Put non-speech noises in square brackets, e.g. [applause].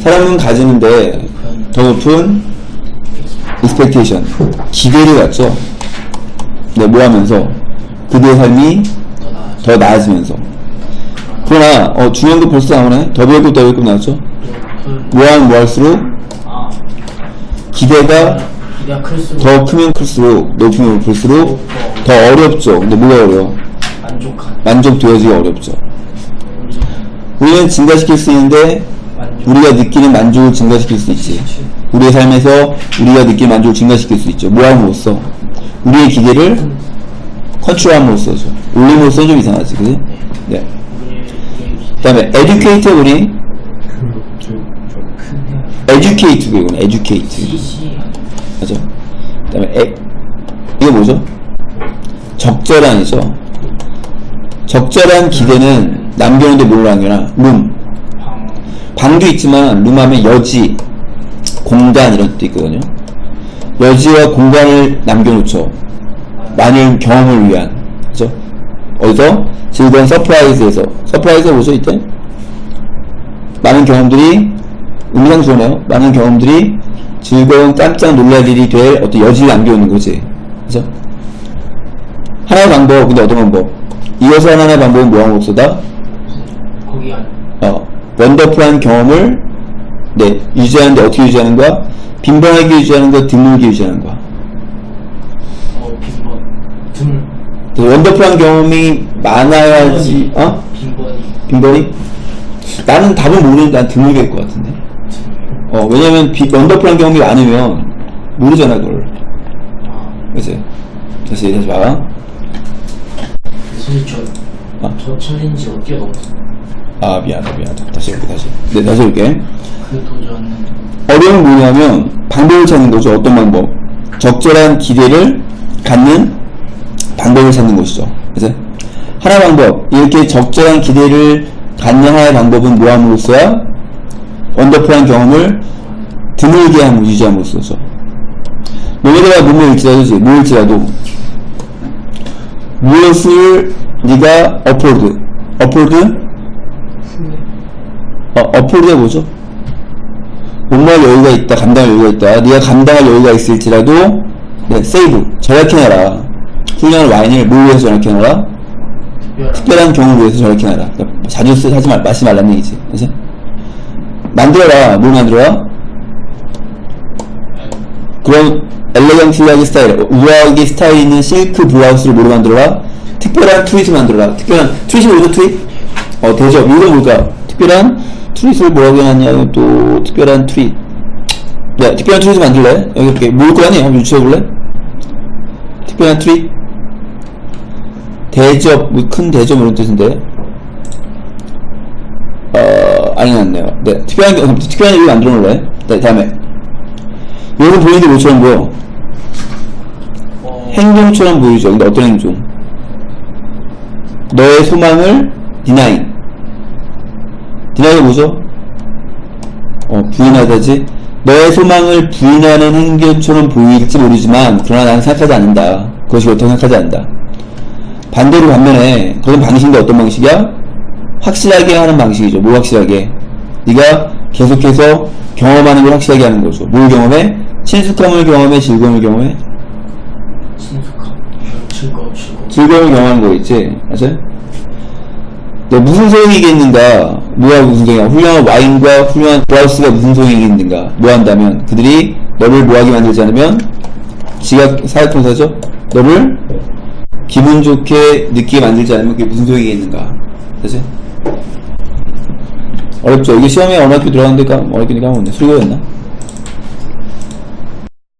사람은 가지는데 더 높은 expectation 기대를 갖죠. 네, 뭐 하면서? 그들의 삶이 더. 더 나아지면서. 그러나 어, 중요한 거 벌써 나오네. 더블급 더블급 나왔죠? 높은 뭐하면 뭐 할수록? 아 기대가 기대가 클수록 더 크면 클수록 높으면 높을수록 더 어렵죠. 근데 뭐가 어려워? 만족되어지기 어렵죠. 우리는 증가시킬 수 있는데. 우리가 느끼는 만족을 증가시킬 수 있지. 우리의 삶에서 우리가 느끼는 만족을 증가시킬 수 있죠. 뭐함으로써? 우리의 기대를 컨트롤함으로써죠 올림으로써 좀 이상하지 그지? 네. 우리 그 다음에 educate 우리 이건 educate. CC 맞아? 그 다음에 에, 이게 뭐죠? 적절한이죠. 적절한 기대는 남겨놓는데 뭘 남겨놔? 룸방 방도 있지만 룸 하면 여지 공간 이런 뜻도 있거든요 여지와 공간을 남겨놓죠 많은 경험을 위한 그죠? 어디서? 즐거운 서프라이즈에서 서프라이즈가 뭐죠 이때? 많은 경험들이 음상 좋네요 많은 경험들이 즐거운 깜짝 놀랄 일이 될 어떤 여지를 남겨놓는 거지 그죠? 하나의 방법 근데 어떤 방법? 이어서 하나의 방법은 뭐함으로써다? 거기 안 어, 원더풀한 경험을 네, 유지하는데 어떻게 유지하는가? 빈번하게 유지하는가? 드물게 유지하는가? 어, 빈번 드물 그 원더풀한 경험이 많아야지 어? 빈번이 빈번히? 나는 답은 모르는데 난 드물게일 것 같은데 어, 왜냐면 비, 원더풀한 경험이 많으면 모르잖아 그걸 아 그치? 다시 다시 봐 사실 저, 어? 저 챌린지 어깨 넘었어 아 미안하다 미안하다 다시 해볼게 다시 네 다시 해볼게 그 도전 어려움은 뭐냐면 방법을 찾는 거죠. 어떤 방법? 적절한 기대를 갖는 방법을 찾는 것이죠. 그죠? 하나 방법. 이렇게 적절한 기대를 갖는 하나의 방법은 뭐함으로써야 원더풀한 경험을 드물게 함 유지함으로써죠. 너희들가 몸을 일지라도지, 뭐 일지라도 무엇을 네가 어포드, 어포드, 어, 어포드가 뭐죠? 목마를 여유가 있다, 감당할 여유가 있다. 네가 감당할 여유가 있을지라도 네, 세이브, 절약해놔라. 훌륭한 와인을 뭘 위해서 절약해놔라? 특별한 특별한 경우를 위해서 절약해놔라. 그러니까 자주 쓰, 하지 말, 마시지 말라는 얘기지. 그치? 만들어라. 뭘 만들어라? 그런 엘레강트하게 스타일, 우아하게 스타일 있는 실크 블라우스를 뭐로 만들어라? 특별한 트윗을 만들어라. 특별한, 트윗이 뭐죠, 트윗? 어, 대접. 이건 뭘까? 특별한 트윗을 뭐라고 해놨냐, 또, 특별한 트윗. 야, 특별한 트윗을 만들래? 여기 이렇게, 뭘 거니? 한번 유추해볼래? 특별한 트윗? 대접, 뭐 큰 대접 이런 뜻인데. 어, 아니, 났네요. 네, 특별한, 경- [laughs] 특별한 일을 만들어 놓을래? 네, 다음에. 여러분 보이는데 뭐처럼 보여? 어, 행동처럼 보이죠. 근데 어떤 행동? 너의 소망을 디나이. 디나이가 뭐죠? 어, 부인하다지. 너의 소망을 부인하는 행동처럼 보일지 모르지만, 그러나 나는 생각하지 않는다. 그것이 옳다고 생각하지 않는다. 반대로 반면에, 그런 방식인데 어떤 방식이야? 확실하게 하는 방식이죠. 뭘 확실하게? 네가 계속해서 경험하는 걸 확실하게 하는 거죠. 뭘 경험해? 친숙함을 경험해? 즐거움을 경험해? 친숙함 즐거워 즐거워 즐거움을 경험하는 거 있지? 맞아요? 네, 무슨 소용이 있겠는가? 뭐가 무슨 소용이야? 훌륭한 와인과 훌륭한 브라우스가 무슨 소용이 있겠는가? 뭐 한다면? 그들이 너를 뭐하게 만들지 않으면 지각 사회통사죠? 너를 기분 좋게 느끼게 만들지 않으면 그게 무슨 소용이 있겠는가? 그치? 어렵죠? 이게 시험에 어렵게 들어갔는데 까- 어렵게 까먹었네. 수리고였나?